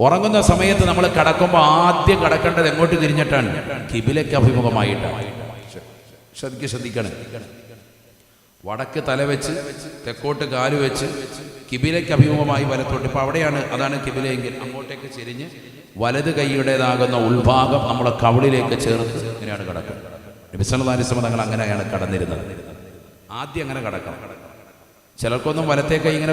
ഉറങ്ങുന്ന സമയത്ത് നമ്മൾ കടക്കുമ്പോൾ ആദ്യം കടക്കേണ്ടത് എങ്ങോട്ട് തിരിഞ്ഞിട്ടാണ്? കിബിലയ്ക്ക് അഭിമുഖമായിട്ടാണ്. ശ്രദ്ധിക്ക് ശ്രദ്ധിക്കണം. വടക്ക് തല വെച്ച് തെക്കോട്ട് കാൽ വെച്ച് കിബിലയ്ക്ക് അഭിമുഖമായി വലത്തോട്ട്. ഇപ്പൊ അവിടെയാണ് അതാണ് കിബിലയെങ്കിൽ അങ്ങോട്ടേക്ക് ചെരിഞ്ഞ് വലത് കൈയുടേതാകുന്ന ഉൾഭാഗം നമ്മളെ കവിളിലേക്ക് ചേർത്ത് ഇങ്ങനെയാണ് കിടക്കുന്നത്. വിസലതാരിസമ തങ്ങൾ അങ്ങനെയാണ് കടന്നിരുന്നത്. ആദ്യം അങ്ങനെ കടക്കണം. ചിലർക്കൊന്നും വലത്തെ കൈ ഇങ്ങനെ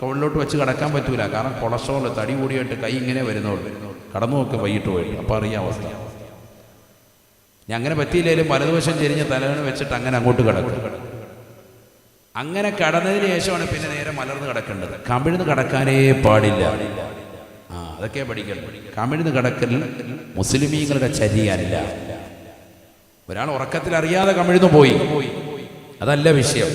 കവിളിലോട്ട് വെച്ച് കടക്കാൻ പറ്റൂല. കാരണം കൊളസ്ട്രോൾ തടി കൂടിയായിട്ട് കൈ ഇങ്ങനെ വരുന്നുള്ളൂ കടന്നു നോക്ക് വൈകിട്ട് പോയി അപ്പം അറിയാം അവസ്ഥ. ഞാൻ അങ്ങനെ പറ്റിയില്ലെങ്കിലും വലതുവശം ചെരിഞ്ഞ് തലകണ് വെച്ചിട്ട് അങ്ങനെ അങ്ങോട്ട് കിടക്കും. അങ്ങനെ കടന്നതിന് ശേഷമാണ് പിന്നെ നേരെ മലർന്ന് കിടക്കേണ്ടത്. കമിഴ്ന്ന് കിടക്കാനേ പാടില്ല. ആ അതൊക്കെ പഠിക്കണം കമിഴ്ന്ന് കിടക്കൽ മുസ്ലിമീങ്ങളുടെ ചരിയല്ല. ഒരാൾ ഉറക്കത്തിൽ അറിയാതെ കമിഴ്ന്നു പോയി. അതല്ല വിഷയം.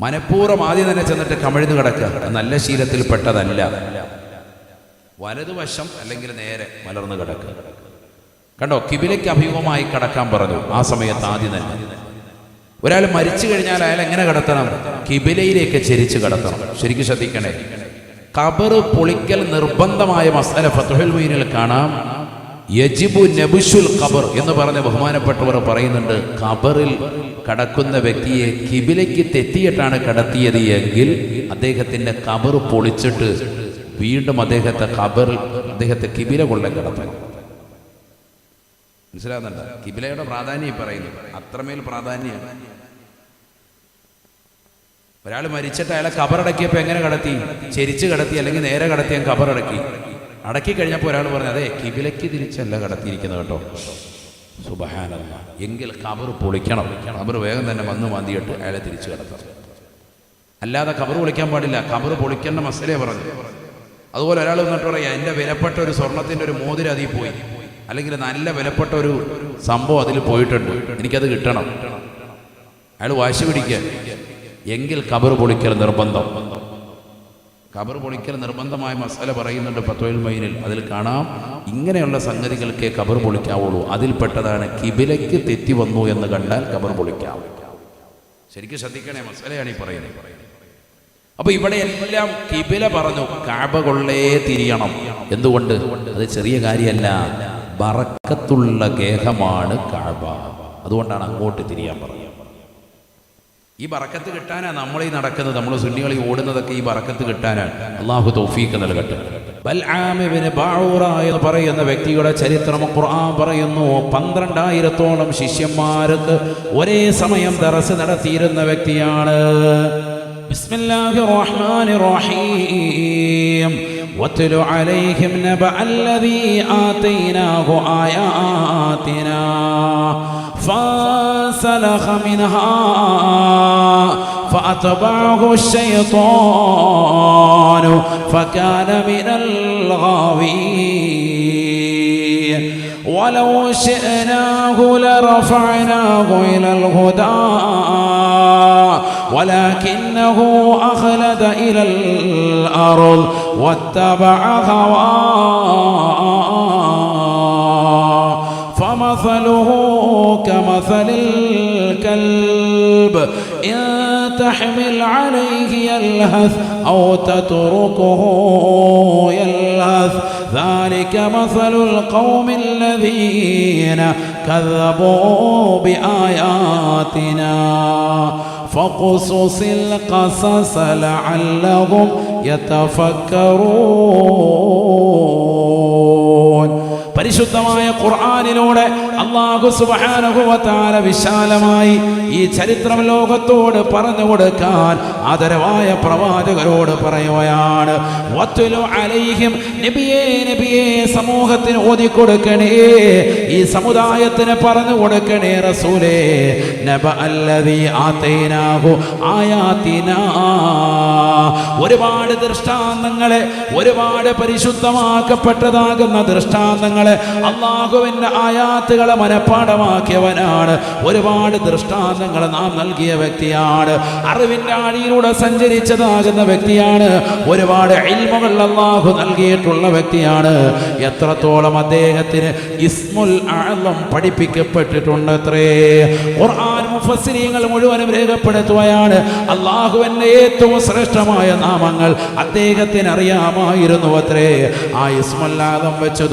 മനഃപൂർവം ആദ്യം തന്നെ ചെന്നിട്ട് കമിഴ്ന്ന് കിടക്കുക നല്ല ശീലത്തിൽ പെട്ടതല്ല. വലതുവശം അല്ലെങ്കിൽ നേരെ മലർന്നു കിടക്കുക കണ്ടോ? കിബിലയ്ക്ക് അഭിമുഖമായി കിടക്കാൻ പറഞ്ഞു. ആ സമയത്ത് ആദ്യം തന്നെ. ഒരാൾ മരിച്ചു കഴിഞ്ഞാൽ അയാൾ എങ്ങനെ കിടത്തണം? കിബിലയിലേക്ക് ചെരിച്ച് കിടത്തണം. ശരിക്കും ശ്രദ്ധിക്കണേ. കബറ് പൊളിക്കൽ നിർബന്ധമായ മസാല ഫത്തുഹൽ മീനിൽ കാണാം. യജിബു നബുഷുൽ ഖബർ എന്ന് പറഞ്ഞ ബഹുമാനപ്പെട്ടവർ പറയുന്നുണ്ട് ഖബറിൽ കടക്കുന്ന വ്യക്തിയെ കിബിലയ്ക്ക് തെറ്റിയിട്ടാണ് കടത്തിയത് എങ്കിൽ അദ്ദേഹത്തിന്റെ ഖബർ പൊളിച്ചിട്ട് വീണ്ടും അദ്ദേഹത്തെ ഖബറിൽ അദ്ദേഹത്തെ കിബില കൊള്ളൻ കടത്തണം മനസ്സിലാകുന്നുണ്ട് കിബിലയുടെ പ്രാധാന്യം പറയുന്നു അത്രമേൽ പ്രാധാന്യമാണ് ഒരാൾ മരിച്ചിട്ട് അയാളെ കബറടക്കിയപ്പോൾ എങ്ങനെ കടത്തി? ചെരിച്ച് കടത്തി അല്ലെങ്കിൽ നേരെ കടത്തി ഞാൻ കബറടക്കി അടക്കി കഴിഞ്ഞപ്പോൾ ഒരാൾ പറഞ്ഞു അതെ കിബിലയ്ക്ക് തിരിച്ചല്ല കടത്തിയിരിക്കുന്നത് കേട്ടോ. സുബഹാനല്ല. എങ്കിൽ കബർ പൊളിക്കണം. കബർ വേഗം തന്നെ വന്ന് മാന്തിയിട്ട് അയാളെ തിരിച്ചു കടത്തണം അല്ലാതെ കബർ പൊളിക്കാൻ പാടില്ല. കബർ പൊളിക്കേണ്ട മസലേ പറഞ്ഞു അതുപോലെ ഒരാൾ വന്നിട്ട് പറയാം എന്റെ വിലപ്പെട്ട ഒരു സ്വർണത്തിന്റെ ഒരു മോതിര അതിൽ പോയി. അല്ലെങ്കിൽ നല്ല വിലപ്പെട്ട ഒരു സംഭവം അതിൽ പോയിട്ടുണ്ട്. എനിക്കത് കിട്ടണം. അയാൾ വാശി പിടിക്കുക. എങ്കിൽ കബർ പൊളിക്കൽ നിർബന്ധം. കബർ പൊളിക്കൽ നിർബന്ധമായ മസാല പറയുന്നുണ്ട് പത്തോയിൽ മൈനിൽ അതിൽ കാണാം ഇങ്ങനെയുള്ള സംഗതികൾക്കേ കബർ പൊളിക്കാവുള്ളൂ. അതിൽപ്പെട്ടതാണ് കിബിലയ്ക്ക് തെറ്റി വന്നു എന്ന് കണ്ടാൽ കബർ പൊളിക്കാം. ശരിക്കും ശ്രദ്ധിക്കണേ മസാലയാണ് ഈ പറയുന്നത്. അപ്പൊ ഇവിടെ എല്ലാം കിബില പറഞ്ഞു കാബ കൊള്ളേ തിരിയണം. എന്തുകൊണ്ട്? അത് ചെറിയ കാര്യമല്ല. ബറക്കത്തുള്ള ഗേഹമാണ് കാബ. അതുകൊണ്ടാണ് അങ്ങോട്ട് തിരിയാൻ പറഞ്ഞത്. ഈ ബറക്കത്ത് കിട്ടാനാ നമ്മൾ ഈ നടക്കുന്നത് നമ്മൾ സുന്നികൾ ഈ ഓടുന്നതൊക്കെ ഈ ബറക്കത്ത് കിട്ടാനാണ് അള്ളാഹു തൗഫീഖ് നൽകട്ടെ ബൽആമിബ്നു ബഅൂറ എന്ന് പറയുന്ന വ്യക്തിയുടെ ചരിത്രം ഖുർആൻ പറയുന്നു പന്ത്രണ്ടായിരത്തോളം ശിഷ്യന്മാർക്ക് ഒരേ സമയം ദറസ് നടത്തിയിരുന്ന വ്യക്തിയാണ് ബിസ്മില്ലാഹിർ റഹ്മാനിർ റഹീം واتل عليهم نبأ الذي آتيناه آياتنا فانسلخ منها فأتبعه الشيطان فكان من الغاوين. ولو شئناه لرفعناه إلى الهدى ولكنه أخلد إلى الأرض واتبع هواه. فمثله كمثل الكلب إن تحمل عليه يلهث أو تتركه يلهث. ذلك مثل القوم الذين كذبوا بآياتنا. فقصص القصص لعلهم يتفكرون. പരിശുദ്ധമായ ഖുർആാനിലൂടെ അള്ളാഹു സുബാനുഭവത്താല വിശാലമായി ഈ ചരിത്രം ലോകത്തോട് പറഞ്ഞു കൊടുക്കാൻ ആദരവായ പ്രവാചകരോട് പറയുകയാണ്. അലൈഹിം നബിയേ നബിയേ ഈ സമുദായത്തിന് പറഞ്ഞു കൊടുക്കണേ റസൂലേ നബ ഒരുപാട് ദൃഷ്ടാന്തങ്ങളെ ഒരുപാട് പരിശുദ്ധമാക്കപ്പെട്ടതാകുന്ന ദൃഷ്ടാന്തങ്ങളെ അള്ളാഹുവിന്റെ ആയാത്തുകളെ മനഃപ്പാടമാക്കിയവനാണ്. ഒരുപാട് ദൃഷ്ടാന്തങ്ങൾ നാം നൽകിയ വ്യക്തിയാണ്. അറിവിന്റെ ആഴിയിലൂടെ സഞ്ചരിച്ചതാകുന്ന വ്യക്തിയാണ്. ഒരുപാട് ഇൽമുകൾ അള്ളാഹു നൽകിയിട്ടുള്ള വ്യക്തിയാണ്. എത്രത്തോളം അദ്ദേഹത്തിന് ഇസ്മുൽ ആഴം പഠിപ്പിക്കപ്പെട്ടിട്ടുണ്ട് അത്രേ ഖുർആൻ മുഫസ്സിരീങ്ങൾ മുഴുവനും രേഖപ്പെടുത്തുകയാണ്. അള്ളാഹുവിന്റെ ഏറ്റവും ശ്രേഷ്ഠമായ നാമങ്ങൾ അദ്ദേഹത്തിന് അറിയാമായിരുന്നു അത്രേ. ആ ഇസ്മല്ലാദം വെച്ച്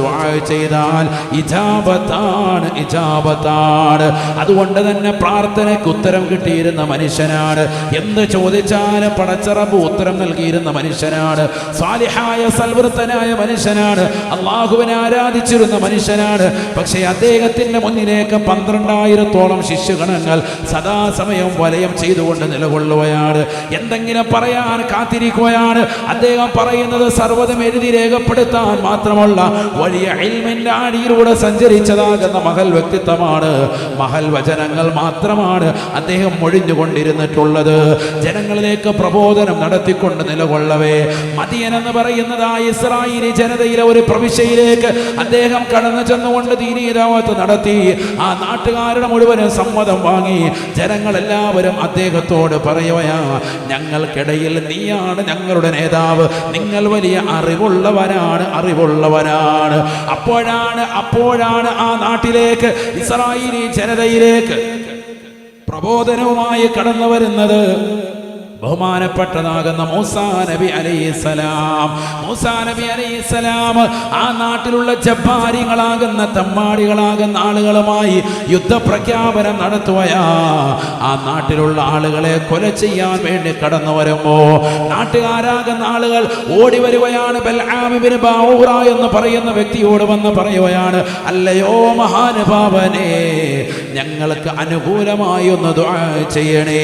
ചെയ്താൽ ഇജാബത്താണ് ഇജാബത്താണ്. അതുകൊണ്ട് തന്നെ പ്രാർത്ഥനയ്ക്ക് ഉത്തരം കിട്ടിയിരുന്ന മനുഷ്യനാണ്. എന്ത് ചോദിച്ചാലും പടച്ചറബ് ഉത്തരം നൽകിയിരുന്ന മനുഷ്യനാണ്. സാലിഹായ സൽവൃത്തനായ മനുഷ്യനാണ്. അള്ളാഹുവിനെ ആരാധിച്ചിരുന്ന മനുഷ്യനാണ്. പക്ഷേ അദ്ദേഹത്തിന്റെ മുന്നിലേക്ക് പന്ത്രണ്ടായിരത്തോളം ശിശുഗണങ്ങൾ സദാസമയം വലയം ചെയ്തുകൊണ്ട് നിലകൊള്ളുകയാണ്. എന്തെങ്കിലും പറയാൻ കാത്തിരിക്കുകയാണ്. അദ്ദേഹം പറയുന്നത് സർവതം എഴുതി രേഖപ്പെടുത്താൻ മാത്രമല്ല വലിയ അഴിമിന്റെ ആടിയിലൂടെ സഞ്ചരിച്ചതാകുന്ന മഹൽ വ്യക്തിത്വമാണ്. മഹൽ വചനങ്ങൾ മാത്രമാണ് അദ്ദേഹം മൊഴിഞ്ഞുകൊണ്ടിരുന്നിട്ടുള്ളത്. ജനങ്ങളിലേക്ക് പ്രബോധനം നടത്തിക്കൊണ്ട് നിലകൊള്ളവേ. മദിയൻ എന്ന് പറയുന്നത് ആ ഇസ്രായേലി ജനതയിലെ ഒരു പ്രവിശ്യയിലേക്ക് അദ്ദേഹം കടന്നു ചെന്നുകൊണ്ട് ദീനീതാവത്ത് നടത്തി. ആ നാട്ടുകാരുടെ മുഴുവനും സമ്മതം വാങ്ങി. ജനങ്ങളെല്ലാവരും അദ്ദേഹത്തോട് പറയുകയാ ഞങ്ങൾക്കിടയിൽ നീയാണ് ഞങ്ങളുടെ നേതാവ്. നിങ്ങൾ വലിയ അറിവുള്ളവരാണ് അറിവുള്ളവരാണ്. അപ്പോഴാണ് അപ്പോഴാണ് ആ നാട്ടിലേക്ക് ഇസ്രായേലി ജനതയിലേക്ക് പ്രബോധനവുമായി കടന്നു വരുന്നത്. ബഹുമാനപ്പെട്ടതാകുന്ന മൂസാ നബി അലൈസലാം മൂസാ നബി അലൈസലാം ആ നാട്ടിലുള്ള ജബ്ബാരികളാകുന്ന തമ്മാടികളാകുന്ന ആളുകളുമായി യുദ്ധപ്രഖ്യാപനം നടത്തുകയാ. ആ നാട്ടിലുള്ള ആളുകളെ കൊല ചെയ്യാൻ വേണ്ടി കടന്നു വരുമ്പോ നാട്ടുകാരാകുന്ന ആളുകൾ ഓടി വരികയാണ്. ബൽആമിബിന് എന്ന് പറയുന്ന വ്യക്തിയോട് വന്ന് പറയുകയാണ് അല്ലയോ മഹാനുഭാവനെ ഞങ്ങൾക്ക് അനുകൂലമായി ഒന്ന് ചെയ്യണേ.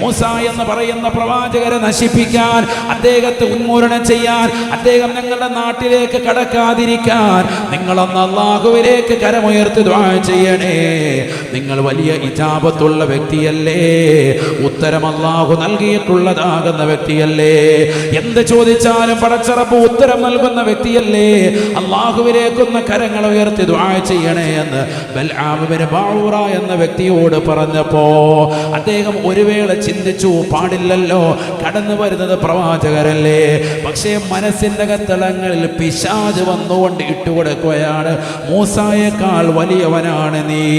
മൂസ എന്ന് പറയുന്ന പ്രവാചകരെ നശിപ്പിക്കാൻ അദ്ദേഹത്തെ ഉന്മൂലനം ചെയ്യാൻ അദ്ദേഹം ഞങ്ങളുടെ നാട്ടിലേക്ക് കടക്കാതിരിക്കാൻ നിങ്ങളൊന്ന് അള്ളാഹുവിലേക്ക് കരമുയർത്തി ചെയ്യണേ. നിങ്ങൾ വലിയ ഇജാപത്തുള്ള വ്യക്തിയല്ലേ? ഉത്തരം അള്ളാഹു നൽകിയിട്ടുള്ളതാകുന്ന വ്യക്തിയല്ലേ? എന്ത് ചോദിച്ചാലും പടച്ചറപ്പ് ഉത്തരം നൽകുന്ന വ്യക്തിയല്ലേ? അള്ളാഹുവിലേക്കൊന്ന് കരങ്ങൾ ഉയർത്തി ചെയ്യണേ എന്ന് ബൽആമിബിന് ബാഊറ എന്ന വ്യക്തിയോട് പറഞ്ഞപ്പോ അദ്ദേഹം ഒരു വേള ചിന്തിച്ചു പാടില്ലല്ലോ കടന്നു വരുന്നത് പ്രവാചകരല്ലേ. പക്ഷേ മനസ്സിന്റെ കത്തളങ്ങളിൽ പിശാജ് വന്നുകൊണ്ട് ഇട്ടുകൊടുക്കുകയാണ്. മൂസായേക്കാൾ വലിയവനാണ് നീ.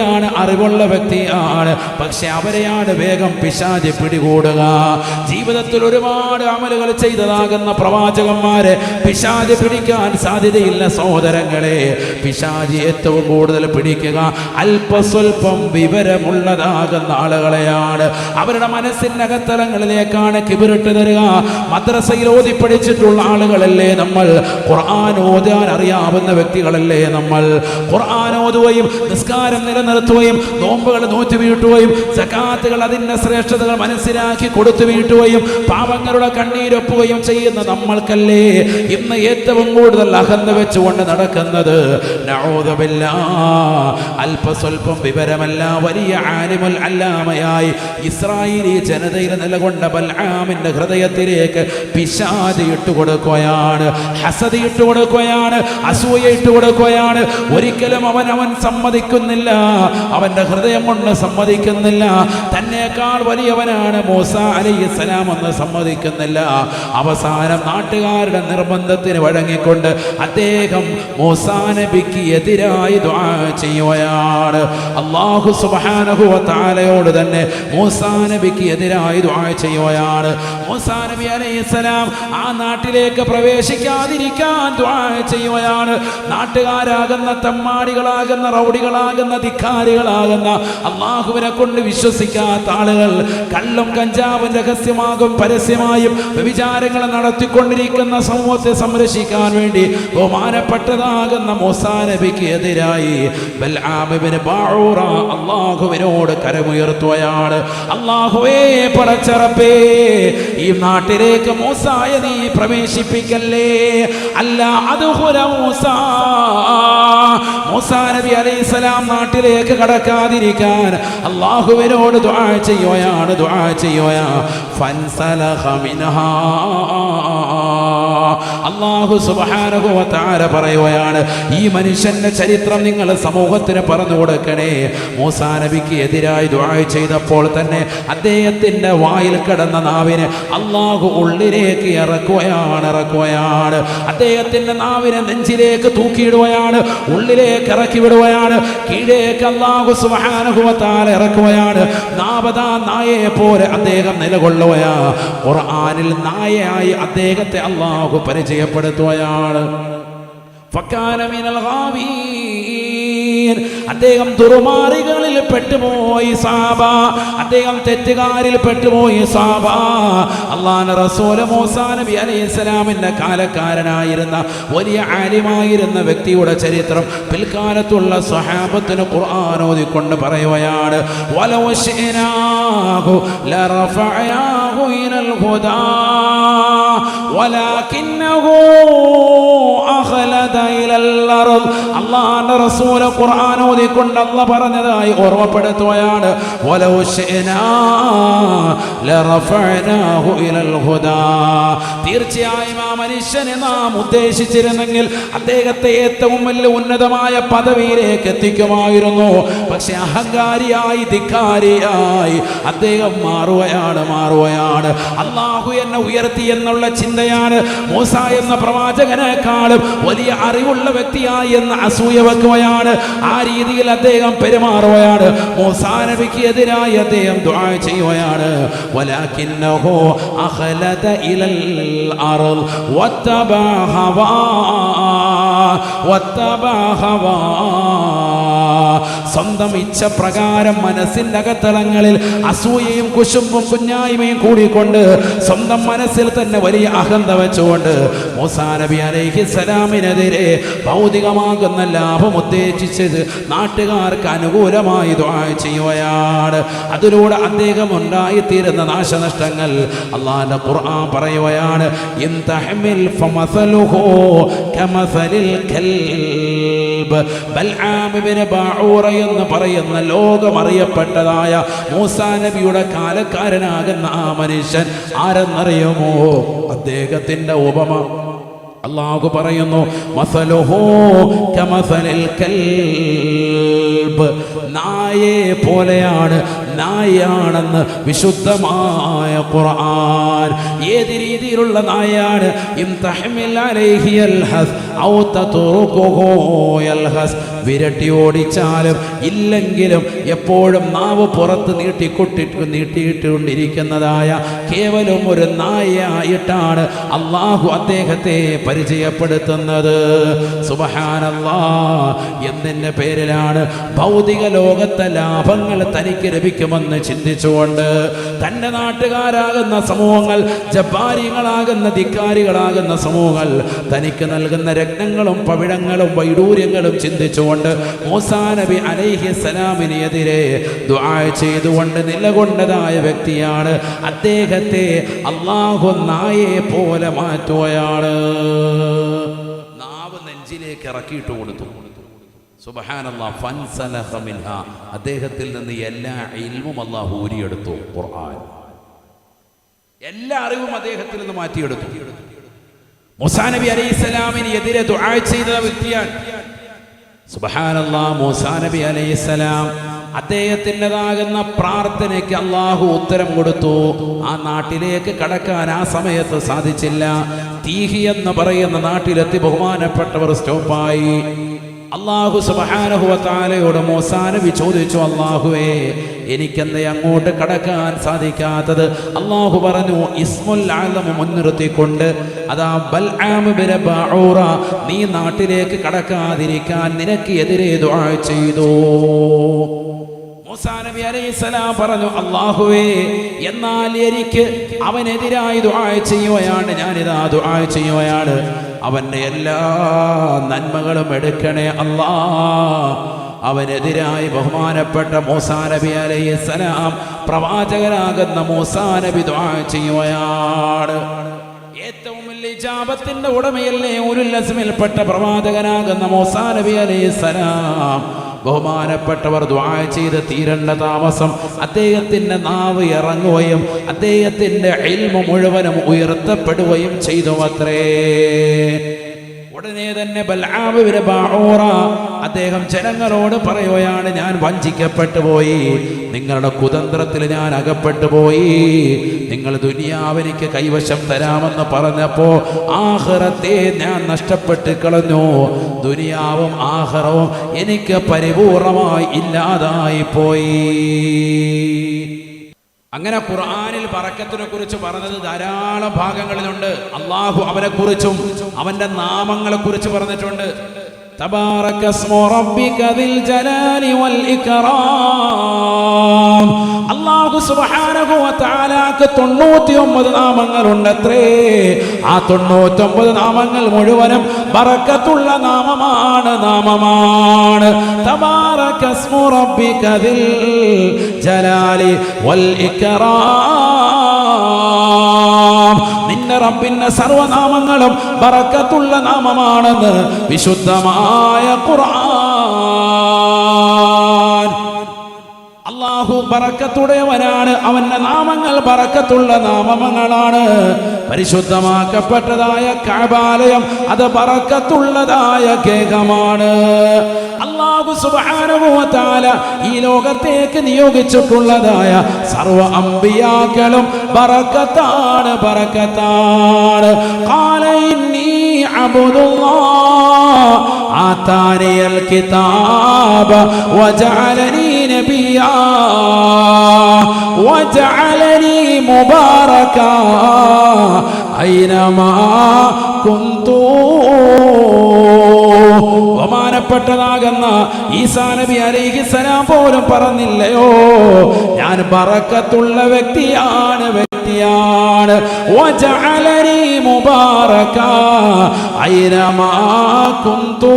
ാണ് അറിവുള്ള വ്യക്തിയാണ്. പക്ഷെ അവരെയാണ് വേഗം പിശാജ് പിടികൂടുക. ജീവിതത്തിൽ ഒരുപാട് അമലുകൾ ചെയ്തതാകുന്ന പ്രവാചകന്മാരെ പിശാജ് പിടിക്കാൻ സാധ്യതയില്ല സഹോദരങ്ങളെ. പിശാചി ഏറ്റവും കൂടുതൽ പിടിക്കുക. അല്പസ്വല്പം വിവരമുള്ളതാകുന്ന ആളുകളെയാണ്. അവരുടെ മനസ്സിന്റെ അകത്തലങ്ങളിലേക്കാണ് കിബിരിട്ട് തരിക. മദ്രസയിൽ ഓതി പഠിച്ചിട്ടുള്ള ആളുകളല്ലേ നമ്മൾ? ഖുർആൻ ഓതാൻ അറിയാവുന്ന വ്യക്തികളല്ലേ നമ്മൾ? ഖുർആൻ ഓതുകയും നിസ്കാരം നിലനിർത്തുകയും നോമ്പുകൾ നോറ്റു വീട്ടുകയും സകാത്തുകൾ അതിന്റെ ശ്രേഷ്ഠതകൾ മനസ്സിലാക്കി കൊടുത്തു വീട്ടുകയും പാപങ്ങളുടെ കണ്ണീരൊപ്പുകയും ചെയ്യുന്ന നമ്മൾക്കല്ലേ ഇന്ന് ഏറ്റവും കൂടുതൽ അഹന്ത വെച്ചുകൊണ്ട് നടക്കുന്നത്. അല്പസ്വല്പം വിവരമല്ല. വലിയ ആലിമുൽ അല്ലാമയായി. ഇസ്രായേലി ജനതയിൽ നിലകൊണ്ട ബൽആമിന്റെ ഹൃദയത്തിലേക്ക് പിശാദിയിട്ട് ഇട്ടുകൊടുക്കുകയാണ് ഹസദ് ഇട്ടുകൊടുക്കുകയാണ് അസൂയ ഇട്ടുകൊടുക്കുകയാണ്. ഒരിക്കലും അവൻ അവൻ സമ്മതിക്കുന്നില്ല അവന്റെ ഹൃദയം കൊണ്ട് സമ്മതിക്കുന്നില്ല. തന്നെക്കാൾ വലിയവനാണ് മൂസ അലൈഹിസ്സലാം എന്ന് സമ്മതിക്കുന്നില്ല. അവസാനം നാട്ടുകാരുടെ നിർബന്ധത്തിന് വഴങ്ങിക്കൊണ്ട് അദ്ദേഹം മൂസാ നബിക്ക് എതിരായി ചെയ്യുകയാണ്. അള്ളാഹു സുബ്ഹാനഹു വ തആലയോട് തന്നെ മൂസാ നബിക്ക് എതിരായി ദുആ ചെയ്യുകയാണ്. മൂസാ നബി അലൈഹിസ്സലാം ആ നാട്ടിലേക്ക് പ്രവേശിക്കാതിരിക്കാൻ ദുആ ചെയ്യുകയാണ്. നാട്ടുകാരാകുന്ന തമ്മാടികളാകുന്ന റൗഡികളാകുന്ന ധിക്കാരികളാകുന്ന അള്ളാഹുവിനെ കൊണ്ട് വിശ്വസിക്കാത്ത ആളുകൾ കള്ളും കഞ്ചാവും രഹസ്യമാകും പരസ്യമായും വ്യഭിചാരങ്ങൾ നടത്തിക്കൊണ്ടിരിക്കുന്ന സമൂഹത്തെ സംരക്ഷിക്കാൻ വേണ്ടി ബഹുമാനപ്പെട്ടതാകുന്ന മൂസാ നബിക്ക് എതിരായി അള്ളാഹുവിനോട് കരമുയർത്തുകയാണ്. അള്ളാഹുവേ പടച്ചറപ്പേ ഈ നാട്ടിലേക്ക് മൂസായ നീ പ്രവേശിപ്പിക്കല്ലേ? അല്ല അത് മൂസ നബി അലൈഹിസ്സലാം നാട്ടിലേക്ക് കടക്കാതിരിക്കാൻ അള്ളാഹുവിനോട് ദുആ ചെയ്യുകയാണ് ദുആ ചെയ്യുകയാ ഫൻസലഹ അള്ളാഹു തആല പറയുകയാണ് ഈ മനുഷ്യന്റെ ചരിത്രം നിങ്ങൾ സമൂഹത്തിന് പറഞ്ഞു കൊടുക്കണേ. മൂസാ നബിക്ക് എതിരായി ദുആ ചെയ്തപ്പോൾ തന്നെ അദ്ദേഹത്തിന്റെ വായിൽ കിടന്ന നാവിനെ അള്ളാഹു ഉള്ളിലേക്ക് ഇറക്കുകയാണ് ഇറക്കുകയാണ്. അദ്ദേഹത്തിന്റെ നാവിനെ നെഞ്ചിലേക്ക് തൂക്കിയിടുകയാണ് ഉള്ളിലേക്ക് ഇറക്കി വിടുകയാണ് കീഴേക്ക് അള്ളാഹു സുഹാനുഭവത്താൽ ഇറക്കുകയാണ്. നാപതാ നായയെ പോലെ അദ്ദേഹം നിലകൊള്ളുകയാ. ഖുർആാനിൽ നായയായി അദ്ദേഹത്തെ അള്ളാഹു പരിചയപ്പെടുത്തുകയാണ്. ഫക്കാന മിനൽ ഗാവീൻ. അദ്ദേഹം ദുർമാറികളിൽ പെട്ടുപോയി സാബ. അദ്ദേഹം തെറ്റുകാരിൽ പെട്ടുപോയി സാബ. അള്ളാന റസൂല മൂസാ നബി അലൈഹി സ്വലാമിന്റെ കാലക്കാരനായിരുന്ന വലിയ ആലിമായിരുന്ന വ്യക്തിയുടെ ചരിത്രം പിൽക്കാലത്തുള്ള സ്വഹാബത്തിന് ഖുർആൻ ഓതിക്കൊണ്ട് പറയുകയാണ് വലവശേനാഹു ലറഫയാഹു ഇനൽ ഹുദാ. ولكنه أخلد إلى الأرض അള്ളാന്റെ റസൂല് ഖുർആൻ ഓതിക്കൊണ്ട് അല്ല പറഞ്ഞതായി ഓർമ്മപ്പെടുത്തുകയാണ് വലൗ ശിഅനാ ലറഫഅനാഹു ഇലൽ ഹുദാ തീർച്ചയായും ആ മനുഷ്യനെ നാം ഉദ്ദേശിച്ചിരുന്നെങ്കിൽ അദ്ദേഹത്തെ ഏറ്റവും വലിയ ഉന്നതമായ പദവിയിലേക്ക് എത്തിക്കുമായിരുന്നു പക്ഷെ അഹങ്കാരിയായി ധിക്കാരിയായി അദ്ദേഹം മാറുകയാണ് മാറുകയാണ് അള്ളാഹു എന്നെ ഉയർത്തി എന്നുള്ള ചിന്തയാണ്. മൂസ എന്ന പ്രവാചകനേക്കാളും വലിയ അറിവുള്ള വ്യക്തിയായി എന്ന് അസൂയ വെക്കുകയാണ്. ആ രീതിയിൽ അദ്ദേഹം പെരുമാറുകയാണ്. മൂസ നബിക്ക് എതിരായി അദ്ദേഹം ദുആ ചെയ്യുകയാണ്. വലാകിന്നഹു അഖലദ ഇലൽ സ്വന്തം ഇച്ഛ പ്രകാരം മനസ്സിന്റെ അകത്തളങ്ങളിൽ അസൂയയും കുശുമ്പും കുഞ്ഞായ്മയും കൂടിക്കൊണ്ട് സ്വന്തം മനസ്സിൽ തന്നെ വലിയ അഹന്ത വെച്ചുകൊണ്ട് മൂസാ നബി അലൈഹി സലാമിനെതിരെ ഭൗതികമാകുന്ന ലാഭം ഉദ്ദേശിച്ചത് നാട്ടുകാർക്ക് അനുകൂലമായി ചെയ്യുകയാണ്. അതിലൂടെ അദ്ദേഹം ഉണ്ടായിത്തീരുന്ന നാശനഷ്ടങ്ങൾ അള്ളാന്റെ ഖുർആൻ പറയുകയാണ് ഇൻ തഹ്മിൽ ഫമസലുഹു കമസലിൽ കൽബ് ബൽആം ബൽആമിബിന് ബാഊറ എന്ന് പറയുന്ന ലോകമറിയപ്പെട്ടതായ മൂസാ നബിയുടെ കാലക്കാരനാകുന്ന ആ മനുഷ്യൻ ആരെന്നറിയുമോ? അദ്ദേഹത്തിന്റെ ഉപമ. അള്ളാഹു പറയുന്നു മസലുഹു കമസലിൽ കൽബ്. നായയെ പോലെയാണ് നായാണെന്ന് വിശുദ്ധമായ ഖുർആൻ. ഏത് രീതിയിലുള്ള നായാണ് ഇൻ തഹ്മിൽ അലൈഹി യൽഹസ് ഔ തത്റുകുഹു യൽഹസ് വിരട്ടി ഓടിച്ചാലും ഇല്ലെങ്കിലും എപ്പോഴും നാവ് പുറത്ത് നീട്ടിക്കൊട്ടിട്ട് നീട്ടിയിട്ടുകൊണ്ടിരിക്കുന്നതായ കേവലം ഒരു നായയായിട്ടാണ് അള്ളാഹു അദ്ദേഹത്തെ പരിചയപ്പെടുത്തുന്നത്. സുബഹാനല്ലാ എന്നതിന്റെ പേരിലാണ് ഭൗതിക ലോകത്തെ ലാഭങ്ങൾ തനിക്ക് ലഭിക്കുമെന്ന് ചിന്തിച്ചുകൊണ്ട് തന്റെ നാട്ടുകാരാകുന്ന സമൂഹങ്ങൾ ജപ്പാരികളാകുന്ന ധിക്കാരികളാകുന്ന സമൂഹങ്ങൾ തനിക്ക് നൽകുന്ന രത്നങ്ങളും പവിഴങ്ങളും വൈഡൂര്യങ്ങളും ചിന്തിച്ചുകൊണ്ട് മൂസാ നബി അലൈഹി സലാമിനെതിരെ ചെയ്തുകൊണ്ട് നിലകൊണ്ടതായ വ്യക്തിയാണ് അദ്ദേഹത്തെ അള്ളാഹു നായെ പോലെ മാറ്റുകയാണ്. നാവ് നെഞ്ചിലേക്ക് ഇറക്കിയിട്ട് കൊടുത്തു. അദ്ദേഹത്തിൽ നിന്ന് എല്ലാ ഇൽമും അല്ലാഹു ഊരിയെടുത്തു ഖുർആൻ. എല്ലാ അറിവും അദ്ദേഹത്തിൽ നിന്ന് മാറ്റിയെടുത്തു. മുസാ നബി അലൈഹി സ്വലാമിന് എതിരെ ദുആ ചെയ്ത വ്യക്തിയാണ്. സുബഹാനല്ലാ മൂസാ നബി അലൈഹി സ്വലാം അദ്ദേഹത്തിന്റെതാകുന്ന പ്രാർത്ഥനയ്ക്ക് അള്ളാഹു ഉത്തരം കൊടുത്തു. ആ നാട്ടിലേക്ക് കടക്കാൻ ആ സമയത്ത് സാധിച്ചില്ല. തീഹി എന്ന് പറയുന്ന നാട്ടിലെത്തി ബഹുമാനപ്പെട്ടവർ സ്റ്റോപ്പായി. അള്ളാഹു സുബാനഹുവത്താലയോട് മോസാനബി ചോദിച്ചു അള്ളാഹുവേ എനിക്കെന്ത് അങ്ങോട്ട് കടക്കാൻ സാധിക്കാത്തത്. അള്ളാഹു പറഞ്ഞു ഇസ്മുൽ ആലം മുൻനിർത്തിക്കൊണ്ട് അതാ ബൽ നീ നാട്ടിലേക്ക് കടക്കാതിരിക്കാൻ നിനക്ക് എതിരെ ദുആ ചെയ്തു. അലൈഹിസ്സലാം പറഞ്ഞു അള്ളാഹുവേ എന്നാൽ എനിക്ക് അവനെതിരായി ദുആ ചെയ്യുകയാണ് ഞാനിതാ ദുആ ചെയ്യുകയാണ്. അവന്റെ എല്ലാ നന്മകളും എടുക്കണേ അല്ലാ. അവനെതിരായി ബഹുമാനപ്പെട്ട മൂസാ നബി അലൈഹി സലാം പ്രവാചകനാകുന്ന മൂസാ നബി ചെയ്യുകയാണ്. ഏറ്റവും വലിയ ജാപത്തിന്റെ ഉടമയല്ലേ ഒരു ലസ്മിൽപ്പെട്ട പ്രവാചകനാകുന്ന മൂസാ നബി അലൈഹിസ്സലാം ബഹുമാനപ്പെട്ടവർ ദ്വാ ചെയ്ത് തീരേണ്ട താമസം അദ്ദേഹത്തിന്റെ നാവ് ഇറങ്ങുകയും അദ്ദേഹത്തിന്റെ ഇൽമ മുഴുവനും ഉയർത്തപ്പെടുകയും ചെയ്തു അത്രേ ഉടനെ തന്നെ അദ്ദേഹം ജനങ്ങളോട് പറയുകയാണ് ഞാൻ വഞ്ചിക്കപ്പെട്ടു പോയി. നിങ്ങളുടെ കുതന്ത്രത്തിൽ ഞാൻ അകപ്പെട്ടു പോയി. നിങ്ങൾ ദുനിയാവനിക്ക് കൈവശം തരാമെന്ന് പറഞ്ഞപ്പോ ആഹ്റത്തെ ഞാൻ നഷ്ടപ്പെട്ട് കളഞ്ഞു. ദുനിയാവും ആഹ്റവും എനിക്ക് പരിപൂർണമായി ഇല്ലാതായി പോയി. അങ്ങനെ ഖുർആാനിൽ പറക്കത്തിനെ കുറിച്ച് പറഞ്ഞത് ധാരാളം ഭാഗങ്ങളിലുണ്ട്. അള്ളാഹു അവനെ കുറിച്ചും അവന്റെ നാമങ്ങളെ കുറിച്ച് പറഞ്ഞിട്ടുണ്ട്. تبارك اسم ربك ذي الجلال والإكرام അള്ളാഹു സുബ്ഹാനഹു വ തആലാക്ക് 99 നാമങ്ങളുണ്ട് അത്രേ ആ 99 നാമങ്ങൾ മുഴുവനും ബറക്കത്തുള്ള നാമമാണ് നാമമാണ് തബാറക സ്മു റബ്ബിക ദിൽ ജലാലി വൽ ഇക്റാം നിന്റെ റബ്ബിന്റെ സർവനാമങ്ങളും ബറക്കത്തുള്ള നാമമാണെന്ന് വിശുദ്ധമായ ഖുർആൻ. അള്ളാഹു പറക്കത്തുടയവനാണ് അവന്റെ നാമങ്ങൾ പറക്കത്തുള്ള നാമങ്ങളാണ്. പരിശുദ്ധമാക്കപ്പെട്ടതായ കാബാലയം അത് പറക്കത്തുള്ളതായ കേകമാണ്. ഈ ലോകത്തേക്ക് നിയോഗിച്ചിട്ടുള്ളതായ സർവ അമ്പിയാക്കളും പറക്കത്താണ് പറക്കത്താണ് കാലയിന്നീ അബുദുള്ളാ ആത്താനിയൽ കിതാബ വജഅലനീ نبيا وجعلني مباركا أينما كنت ബഹുമാനപ്പെട്ടതാകുന്ന ഈസാ നബി അലൈഹിസലാം പോലും പറഞ്ഞില്ലയോ ഞാൻ ബറക്കത്തുള്ള വ്യക്തിയാണ് വ്യക്തിയാണ് വജഅലനി മുബാറക ഐനമാ കുന്തു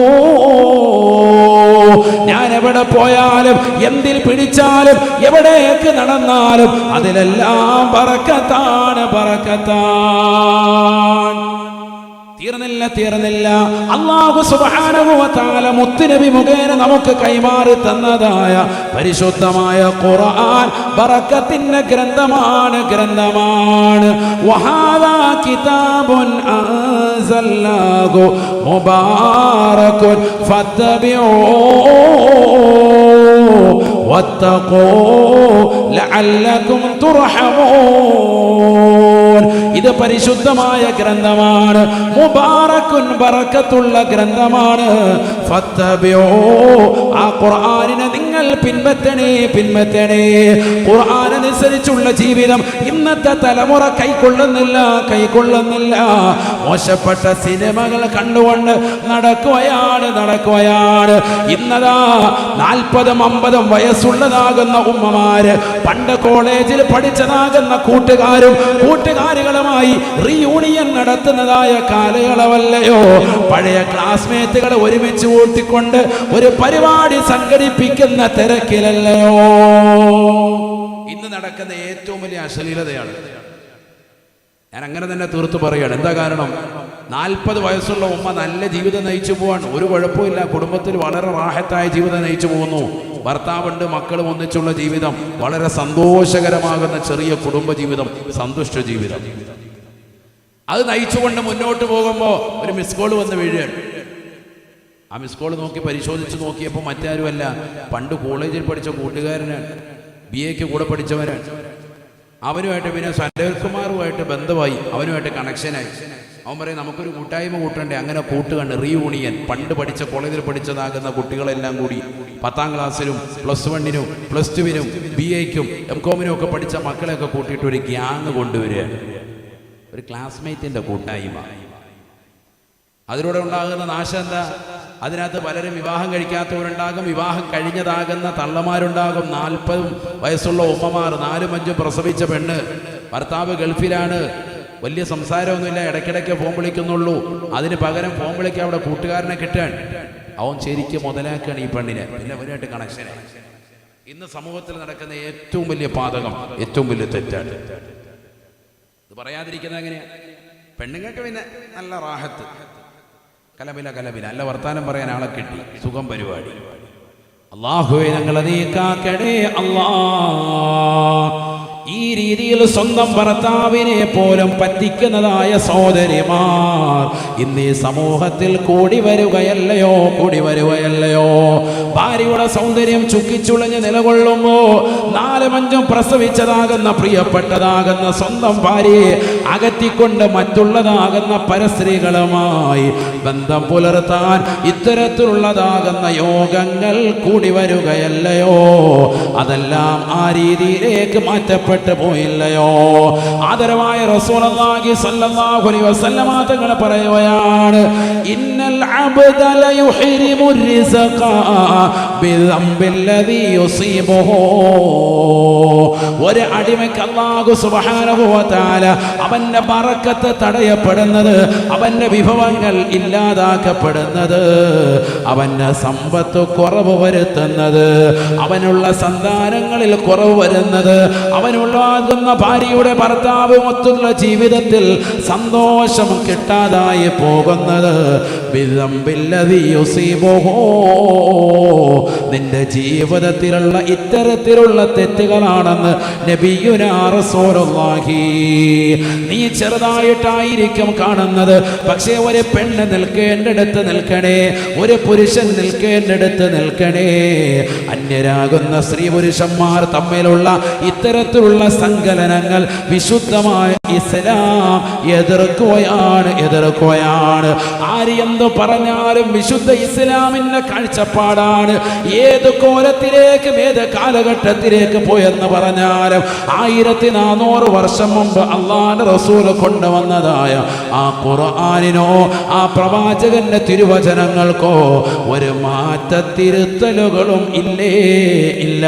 ഞാൻ എവിടെ പോയാലും എന്തിൽ പിടിച്ചാലും എവിടേക്ക് നടന്നാലും അതിലെല്ലാം പറക്കത്താണ് ബറക്കത്താണ് തീർന്നില്ല തീർന്നില്ല. അള്ളാഹു സുബാനുഭവത്താല മുത്തുനബി മുഖേന നമുക്ക് കൈമാറി തന്നതായ പരിശുദ്ധമായ ഖുർആൻ ബറക്കത്തിന്റെ ഗ്രന്ഥമാണ് ഗ്രന്ഥമാണ്. വഹാദാ കിതാബുൻ അൻസല്ലാഹു മുബാറകുൻ ഫത്തബിഊ വത്തഖൂ ലഅല്ലകും തുർഹമൂൻ ഇത് പരിശുദ്ധമായ ഗ്രന്ഥമാണ്. മുബാറക്കുൻ ബറക്കത്തുള്ള ഗ്രന്ഥമാണ്. ആ ഖുർആനിനെ നിങ്ങൾ പിൻപറ്റണേ പിൻപറ്റണേ. ഖുർആൻ ജീവിതം ഇന്നത്തെ തലമുറ കൈക്കൊള്ളുന്നില്ല കൈക്കൊള്ളുന്നില്ല. മോശപ്പെട്ട സിനിമകൾ കണ്ടുകൊണ്ട് നടക്കുകയാണ് നടക്കുകയാണ്. ഇന്നതാ നാൽപ്പതും അമ്പതും വയസ്സുള്ളതാകുന്ന ഉമ്മമാര് പണ്ട് കോളേജിൽ പഠിച്ചതാകുന്ന കൂട്ടുകാരും കൂട്ടുകാരികളുമായി റീയൂണിയൻ നടത്തുന്നതായ കാലയളവല്ലയോ? പഴയ ക്ലാസ്മേറ്റുകൾ ഒരുമിച്ച് കൂട്ടിക്കൊണ്ട് ഒരു പരിപാടി സംഘടിപ്പിക്കുന്ന തിരക്കിലല്ലയോ? ഇന്ന് നടക്കുന്ന ഏറ്റവും വലിയ അശ്ലീലതയാണ്. ഞാൻ അങ്ങനെ തന്നെ തീർത്തു പറയുകയാണ്. എന്താ കാരണം? നാൽപ്പത് വയസ്സുള്ള ഉമ്മ നല്ല ജീവിതം നയിച്ചു പോവാണ്. ഒരു കുഴപ്പമില്ല കുടുംബത്തിൽ വളരെ റാഹത്തായ ജീവിതം നയിച്ചു പോകുന്നു. ഭർത്താവുണ്ട് മക്കളും ഒന്നിച്ചുള്ള ജീവിതം. വളരെ സന്തോഷകരമാകുന്ന ചെറിയ കുടുംബ ജീവിതം സന്തുഷ്ട ജീവിതം. അത് നയിച്ചുകൊണ്ട് മുന്നോട്ട് പോകുമ്പോൾ ഒരു മിസ് കോൾ വന്ന് വീഴുകയാണ്. ആ മിസ് കോൾ നോക്കി പരിശോധിച്ച് നോക്കിയപ്പോൾ മറ്റാരുമല്ല. പണ്ട് കോളേജിൽ പഠിച്ച കൂട്ടുകാരനാണ് ബി എക്ക് കൂടെ പഠിച്ചവനാണ് അവനുമായിട്ട് പിന്നെ സന്തോഷ്കുമാറുമായിട്ട് ബന്ധമായി അവനുമായിട്ട് കണക്ഷനായി അവൻ പറയും നമുക്കൊരു കൂട്ടായ്മ കൂട്ടണ്ടേ? അങ്ങനെ കൂട്ടുകണ്ട് റീയൂണിയൻ പണ്ട് പഠിച്ച കോളേജിൽ പഠിച്ചതാകുന്ന കുട്ടികളെല്ലാം കൂടി പത്താം ക്ലാസ്സിലും പ്ലസ് വണ്ണിനും പ്ലസ് ടുവിനും ബി എക്കും എം കോമിനും ഒക്കെ പഠിച്ച മക്കളെയൊക്കെ കൂട്ടിയിട്ട് ഒരു ഗ്യാങ് കൊണ്ടുവരികയാണ്. ഒരു ക്ലാസ്മേറ്റിന്റെ കൂട്ടായ്മ. അതിലൂടെ ഉണ്ടാകുന്ന നാശം എന്താ? അതിനകത്ത് പലരും വിവാഹം കഴിക്കാത്തവരുണ്ടാകും വിവാഹം കഴിഞ്ഞതാകുന്ന തള്ളമാരുണ്ടാകും. നാൽപ്പതും വയസ്സുള്ള ഉമ്മമാർ നാലും അഞ്ചും പ്രസവിച്ച പെണ്ണ്. ഭർത്താവ് ഗൾഫിലാണ്. വലിയ സംസാരമൊന്നുമില്ല ഇടയ്ക്കിടയ്ക്ക് ഫോൺ വിളിക്കുന്നുള്ളൂ. അതിന് പകരം ഫോൺ വിളിക്കാൻ അവിടെ കൂട്ടുകാരനെ കിട്ടാൻ. അവൻ ശരിക്കും മുതലാക്കുകയാണ് ഈ പെണ്ണിനെ. പിന്നെ അവരുമായിട്ട് കണക്ഷൻ ഇന്ന് സമൂഹത്തിൽ നടക്കുന്ന ഏറ്റവും വലിയ പാതകം ഏറ്റവും വലിയ തെറ്റാണ്. ഇത് പറയാതിരിക്കുന്നത് എങ്ങനെയാണ് പെണ്ണുങ്ങൾക്ക് പിന്നെ നല്ല റാഹത്ത്. കലബില കലബില അല്ല വർത്താനം പറയാൻ ആളെ കിട്ടി. സുഖം പരിപാടി. അള്ളാഹുവെ ഞങ്ങൾ നീ കാക്കണേ അല്ലാ. ഈ രീതിയിൽ സ്വന്തം ഭർത്താവിനെ പോലും പറ്റിക്കുന്നതായ സഹോദരിമാർ ഇന്ന് ഈ സമൂഹത്തിൽ കൂടി വരികയല്ലയോ കൂടി വരികയല്ലയോ? ഭാര്യയുടെ സൗന്ദര്യം ചുക്കിച്ചുളഞ്ഞ് നിലകൊള്ളുമ്പോ നാലും അഞ്ചും പ്രസവിച്ചതാകുന്ന പ്രിയപ്പെട്ടതാകുന്ന സ്വന്തം ഭാര്യയെ അകറ്റിക്കൊണ്ട് മറ്റുള്ളതാകുന്ന പരസ്ത്രീകളുമായി ബന്ധം പുലർത്താൻ ഇത്തരത്തിലുള്ളതാകുന്ന യോഗങ്ങൾ കൂടി വരികയല്ലയോ? അതെല്ലാം ആ രീതിയിലേക്ക് മാറ്റപ്പെട്ടു പോയില്ലയോ? ആദരവായ റസൂലുള്ളാഹി സ്വല്ലല്ലാഹു അലൈഹി വസല്ലമ തങ്ങൾ പറയുകയാണ് ഇന്നൽ ഒരു അടിമയ്ക്ക് വ തആല അവന്റെ ബറക്കത്ത് തടയപ്പെടുന്നത്. അവന്റെ വിഭവങ്ങൾ ഇല്ലാതാക്കപ്പെടുന്നത്. അവന്റെ സമ്പത്ത് കുറവ് വരുത്തുന്നത്. അവനുള്ള സന്താനങ്ങളിൽ കുറവ് വരുന്നത്. അവനുള്ളാകുന്ന ഭാര്യയുടെ ഭർത്താവ് മൊത്തമുള്ള ജീവിതത്തിൽ സന്തോഷം കിട്ടാതായി പോകുന്നത്. നിന്റെ ജീവിതത്തിലുള്ള ഇത്തരത്തിലുള്ള തെറ്റുകളാണെന്ന് നബിയുനാ റസൂലുള്ളാഹി. നീ ചെറുതായിട്ടായിരിക്കും കാണുന്നത്. പക്ഷേ ഒരു പെണ്ണ് നിൽക്കേണ്ടടുത്ത് നിൽക്കണേ. ഒരു പുരുഷൻ നിൽക്കേണ്ടടുത്ത് നിൽക്കണേ. അന്യരാകുന്ന സ്ത്രീ പുരുഷന്മാർ തമ്മിലുള്ള ഇത്തരത്തിലുള്ള സങ്കലനങ്ങൾ വിശുദ്ധമായ ഇസ്ലാം എതിർക്കുകയാണ് എതിർക്കുകയാണ്. ആര് എന്ത് പറഞ്ഞാലും വിശുദ്ധ ഇസ്ലാമിന്റെ കാഴ്ചപ്പാടാണ്. ഏത് കോലത്തിലേക്കും ഏത് കാലഘട്ടത്തിലേക്ക് പോയെന്ന് പറഞ്ഞാലും ആയിരത്തി നാനൂറ് വർഷം മുമ്പ് അള്ളാന്റെ റസൂൽ കൊണ്ടുവന്നതായ ആ ഖുർആാനിനോ ആ പ്രവാചകന്റെ തിരുവചനങ്ങൾക്കോ ഒരു മാറ്റത്തിരുത്തലുകളും ഇല്ലേ ഇല്ല.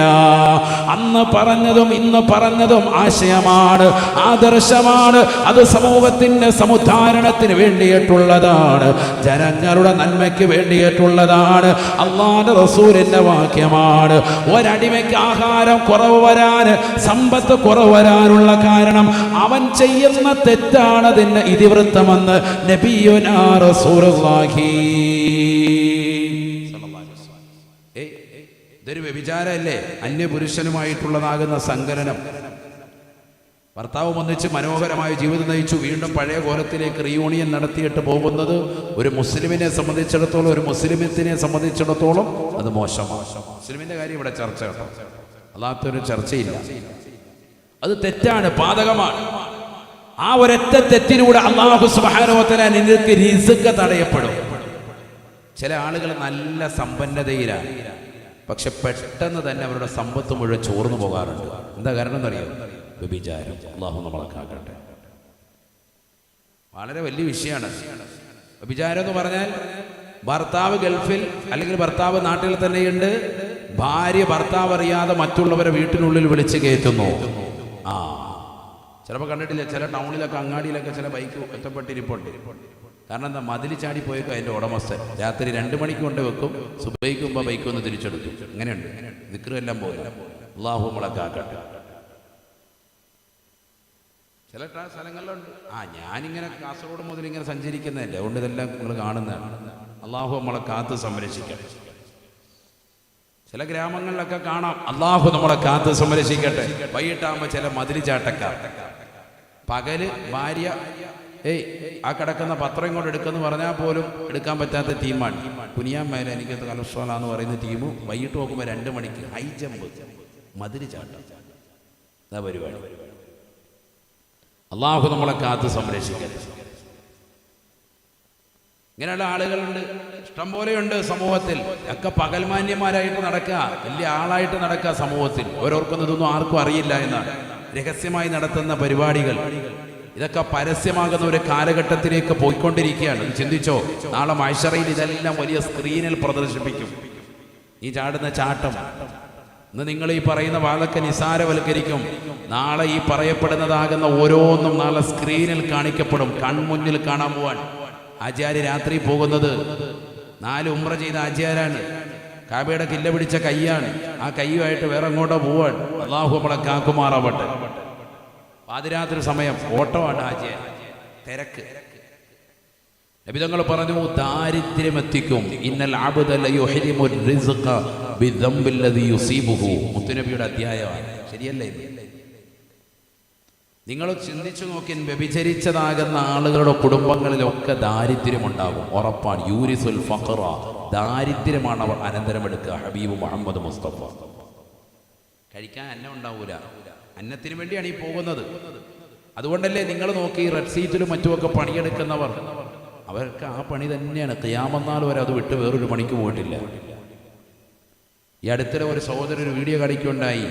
അന്ന് പറഞ്ഞതും ഇന്ന് പറഞ്ഞതും ആശയമാണ് ആദർശമാണ് അത് സമൂഹത്തിന്റെ സമുദ്ധാരണത്തിന് വേണ്ടിയിട്ടുള്ളതാണ്. ജനങ്ങളുടെ നന്മയ്ക്ക് വേണ്ടിയിട്ടുള്ളതാണ്. അള്ളാന്റെ റസൂലിന്റെ വാക്യമാണ്. ഒരടിമയ്ക്ക് ആഹാരം കുറവ് വരാൻ സമ്പത്ത് കുറവ് വരാനുള്ള കാരണം അവൻ ചെയ്യുന്ന തെറ്റാണ് അതിന്റെ ഇതിവൃത്തമെന്ന് നബിയുനാ റസൂലുള്ളാഹി. ഇതൊരു വ്യഭിചാരമല്ലേ? അന്യപുരുഷനുമായിട്ടുള്ളതാകുന്ന സങ്കലനം ഭർത്താവ് ഒന്നിച്ച് മനോഹരമായ ജീവിതം നയിച്ചു. വീണ്ടും പഴയ കോലത്തിലേക്ക് റീയൂണിയൻ നടത്തിയിട്ട് പോകുന്നത് ഒരു മുസ്ലിമിനെ സംബന്ധിച്ചിടത്തോളം ഒരു മുസ്ലിമത്തിനെ സംബന്ധിച്ചിടത്തോളം അത് മോശമാണ്. മുസ്ലിമിന്റെ കാര്യം ഇവിടെ ചർച്ച അല്ലാത്തൊരു ചർച്ചയില്ല. അത് തെറ്റാണ് പാതകമാണ് ആ ഒരൊറ്റ തെറ്റിലൂടെ അള്ളാഹു സുബാനോത്തല നിങ്ങൾക്ക് റിസ്ക് തടയപ്പെടും. ചില ആളുകൾ നല്ല സമ്പന്നതയിലാണ്. പക്ഷെ പെട്ടെന്ന് തന്നെ അവരുടെ സമ്പത്ത് മുഴുവൻ ചോർന്നു പോകാറുണ്ട്. എന്താ കാരണം എന്നറിയാം? വ്യഭിചാരം. അള്ളാഹു നമ്മളെ കാക്കട്ടെ വളരെ വലിയ വിഷയമാണ്. വ്യഭിചാരം എന്ന് പറഞ്ഞാൽ ഭർത്താവ് ഗൾഫിൽ അല്ലെങ്കിൽ ഭർത്താവ് നാട്ടിൽ തന്നെയുണ്ട്. ഭാര്യ ഭർത്താവ് അറിയാതെ മറ്റുള്ളവരെ വീട്ടിനുള്ളിൽ വിളിച്ച് കയറ്റുന്നു. ആ. ചിലപ്പോൾ കണ്ടിട്ടില്ല ചില ടൗണിലൊക്കെ അങ്ങാടിയിലൊക്കെ ചില ബൈക്ക് ഒറ്റപ്പെട്ടിരിപ്പുണ്ട്. കാരണം എന്താ മതിൽ ചാടി പോയേക്കും അതിന്റെ ഉടമസ്ഥൻ. രാത്രി രണ്ട് മണിക്ക് കൊണ്ട് വെക്കും. സുബൈക്കുമ്പോൾ ബൈക്ക് ഒന്ന് തിരിച്ചെടുക്കും അങ്ങനെയുണ്ട് നിക്കറും എല്ലാം പോകില്ല അള്ളാഹു നമ്മളെ കാക്കട്ടെ ചില സ്ഥലങ്ങളിലുണ്ട്. ആ ഞാനിങ്ങനെ കാസർഗോഡ് മുതൽ ഇങ്ങനെ സഞ്ചരിക്കുന്നതല്ലേ. അതുകൊണ്ട് ഇതെല്ലാം നിങ്ങൾ കാണുന്നതാണ്. അള്ളാഹു നമ്മളെ കാത്ത് സംരക്ഷിക്കട്ടെ. ചില ഗ്രാമങ്ങളിലൊക്കെ കാണാം. അള്ളാഹു നമ്മളെ കാത്ത് സംരക്ഷിക്കട്ടെ. വൈകിട്ടാകുമ്പോൾ ചില മതിരി ചാട്ടക്കാർ. പകൽ ഭാര്യ ഏയ് ആ കിടക്കുന്ന പത്രം ഇങ്ങോട്ട് എടുക്കുമെന്ന് പറഞ്ഞാൽ പോലും എടുക്കാൻ പറ്റാത്ത ടീമാണ്. കുനിയാൻ മേലെ എനിക്ക് കലസ്ട്രോള എന്ന് പറയുന്ന ടീം വൈകിട്ട് നോക്കുമ്പോൾ രണ്ട് മണിക്ക് ഹൈ ജമ്പ് മതിരി ചാട്ടം. പരിപാടി. അള്ളാഹു നമ്മളെ കാത്ത് സംരക്ഷിക്കരുത് ഇങ്ങനെയുള്ള ആളുകളുണ്ട്. ഇഷ്ടം പോലെയുണ്ട് സമൂഹത്തിൽ. ഒക്കെ പകൽമാന്യന്മാരായിട്ട് നടക്കുക. വലിയ ആളായിട്ട് നടക്കുക സമൂഹത്തിൽ. ഓരോർക്കും ഇതൊന്നും ആർക്കും അറിയില്ല എന്നാണ്. രഹസ്യമായി നടത്തുന്ന പരിപാടികൾ. ഇതൊക്കെ പരസ്യമാകുന്ന ഒരു കാലഘട്ടത്തിലേക്ക് പോയിക്കൊണ്ടിരിക്കുകയാണ്. ചിന്തിച്ചോ? നാളെ മൈഷറയിൽ ഇതെല്ലാം വലിയ സ്ക്രീനിൽ പ്രദർശിപ്പിക്കും. ഈ ചാടുന്ന ചാട്ടം. ഇന്ന് നിങ്ങൾ ഈ പറയുന്ന വാതൊക്കെ നിസാരവൽക്കരിക്കും നാളെ ഈ പറയപ്പെടുന്നതാകുന്ന ഓരോന്നും നാളെ സ്ക്രീനിൽ കാണിക്കപ്പെടും. കൺമുന്നിൽ കാണാൻ പോവാൻ. ആചാര്യ രാത്രി പോകുന്നത്. നാല് ഉമ്ര ചെയ്ത ആചാര്യാണ്. കാബയുടെ കില്ല പിടിച്ച കൈയാണ്. ആ കൈയുമായിട്ട് വേറെ അങ്ങോട്ടോ പോവാൻ. അള്ളാഹു നമ്മളെ കാക്കുമാറാവട്ടെ. പാതിരാത്രി സമയം. ഓട്ടമാണ് ആചാര്യ. തിരക്ക്. പറഞ്ഞു ദാരിദ്ര്യം എത്തിക്കും ഇന്നൽ അധ്യായമാണ്. ശരിയല്ലേ നിങ്ങൾ ചിന്തിച്ചു നോക്കി വ്യഭിചരിച്ചതാകുന്ന ആളുകളുടെ കുടുംബങ്ങളിലൊക്കെ ദാരിദ്ര്യമുണ്ടാകും. ഉറപ്പാണ്. യൂരിസുൽ ഫഖറ. ദാരിദ്ര്യമാണ് അവർ അനന്തരം എടുക്കുക ഹബീബ് മുഹമ്മദ് മുസ്തഫ. കഴിക്കാൻ അന്നം ഉണ്ടാവൂല. അന്നത്തിന് വേണ്ടിയാണ് ഈ പോകുന്നത്. അതുകൊണ്ടല്ലേ നിങ്ങൾ നോക്കി റെഡ് സീറ്റിലും മറ്റുമൊക്കെ പണിയെടുക്കുന്നവർ. അവർക്ക് ആ പണി തന്നെയാണ്. ക്യാമന്നാൾ വരെ അത് വിട്ട് വേറൊരു പണിക്ക് പോയിട്ടില്ല. ഈ അടുത്തിടെ ഒരു സഹോദരൻ വീഡിയോ കാണിക്കുകയുണ്ടായി.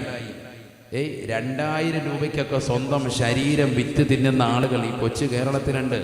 ഏയ് രണ്ടായിരം രൂപയ്ക്കൊക്കെ സ്വന്തം ശരീരം വിറ്റ് തിന്നുന്ന ആളുകൾ ഈ കൊച്ചു കേരളത്തിലുണ്ട്.